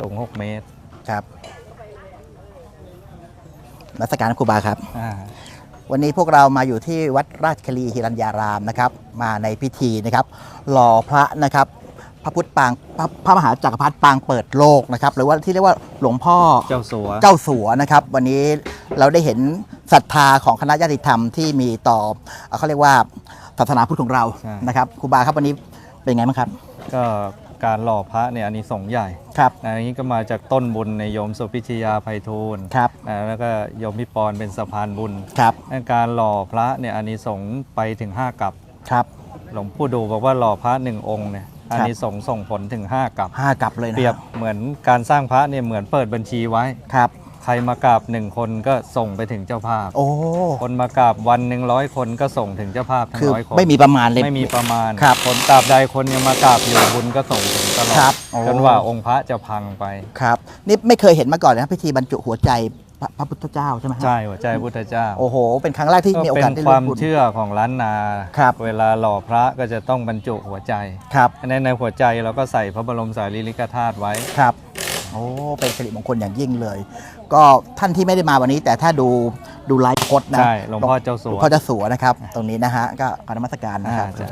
สูง 6 เมตรครับรัศการครูบาครับ อ่า วันนี้พวกเรามาอยู่ที่วัดราชคลีฮิรัญญารามนะครับ มาในพิธีนะครับ หล่อพระนะครับ พระพุทธปางพระพระมหาจักรพรรดิปางเปิดโลกนะครับ หรือว่าที่เรียกว่าหลวงพ่อ เจ้าสัว เจ้าสัวนะครับ วันนี้เราได้เห็นศรัทธาของคณะญาติธรรมที่มีต่อเอ่อเขาเรียกว่าศาสนาพุทธของเราใช่ นะครับครูบาครับวันนี้เป็นไงบ้างครับ ก็ การหล่อพระเนี่ยอันนี้สงส์ใหญ่ครับนะอันนี้ก็มาจากต้นบุญในโยมสุพิชยาไพฑูรย์ครับนะแล้วก็โยมพิปรเป็นสะพานบุญครับการหล่อพระเนี่ยอันนี้สงส์ไปถึง 5กับครับหลวงปู่ดูบอกว่าหล่อพระหนึ่งองค์เนี่ยอันนี้สงส์ส่งผลถึง 5 กับ ห้ากลับเลยนะเปรียบเหมือนการสร้างพระเนี่ยเหมือนเปิดบัญชีไว้ ครับ ใครมากราบหนึ่งคนก็ส่งไปถึงเจ้าภาพ โอ้ คนมากราบวันหนึ่งร้อยคนก็ส่งถึงเจ้าภาพทั้งคือร้อยคนไม่มีประมาณเลย ไม่มีประมาณครับคนตราบใดคนยังมากราบอยู่บุญก็ส่งถึงตลอครัดบโอ้ จนว่าองค์พระจะพังไป ครับ นี่ไม่เคยเห็นมาก่อนเลยนะพิธีบรรจุหัวใจพระพระพุทธเจ้าใช่ไหมฮะใช่หัวใจพุทธเจ้า โอ้โห เป็นครั้งแรกที่ก็มีโอเป็กาสนได้ความร่วมบุญ เชื่อของล้านนา ครับ เวลาหล่อพระก็จะต้องบรรจุหัวใจครับอันนั้นในหัวใจเราก็ใส่พระบรมสารีริกธาตุไว้ ครับ โอ้เป็นสิริมงคลอย่างยิ่งเลย ก็ท่านที่ไม่ได้มาวันนี้ แต่ถ้าดูดูไลฟ์โพสต์นะใช่หลวงพ่อเจ้าสัวหลวงพ่อเจ้าสัวนะครับ ตรงนี้นะฮะก็กรารนมัสการนะครับอ่าใช่